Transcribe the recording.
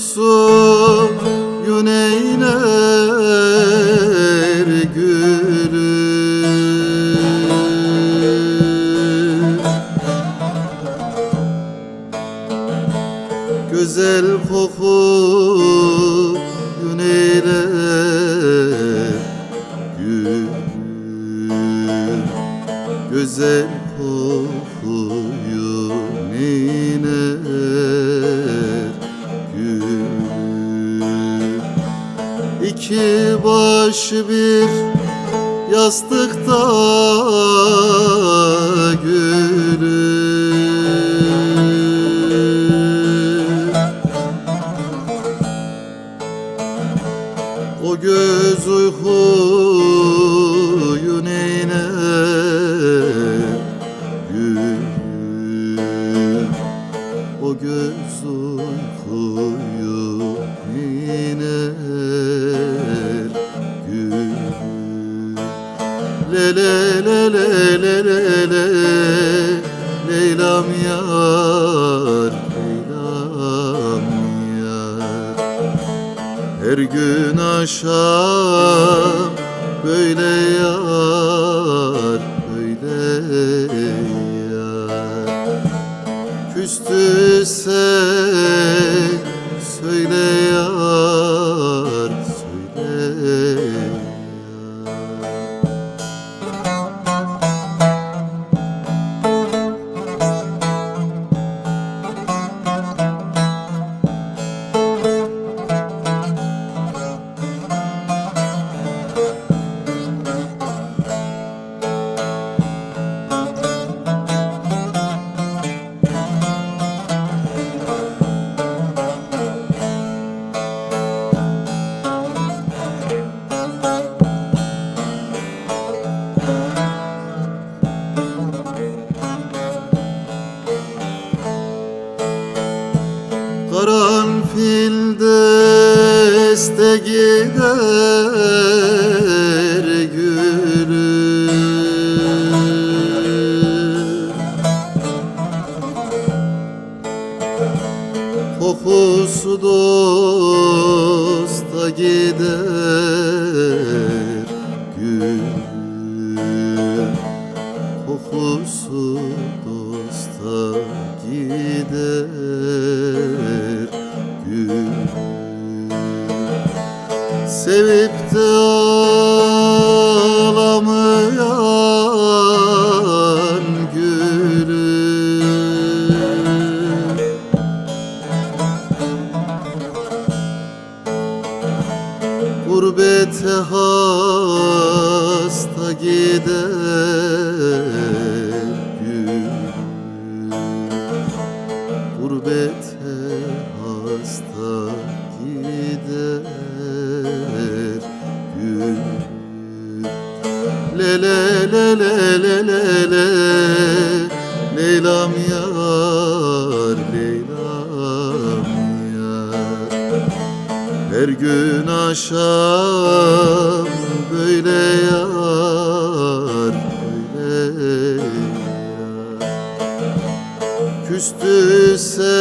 Suyun eyler gülü. Güzel kokuyun eyler gül Güzel İki baş bir yastıkta gülüm O göz uykuyu neyler gül O göz uykuyu neyler Le le le le le le le. Leylam yar Leylam yar her gün aşağı böyle yar böyle yar. Küstüse deste gider gülüm Kokusu dosta gider gül Kokusu dosta gider Sevip de ağlamayan gülüm Gurbete hasta gider gül. Gurbete hasta gider Le le le le le le le. Leylam yar Leylam yar? Her gün aşam böyle yar böyle yar. Küstüse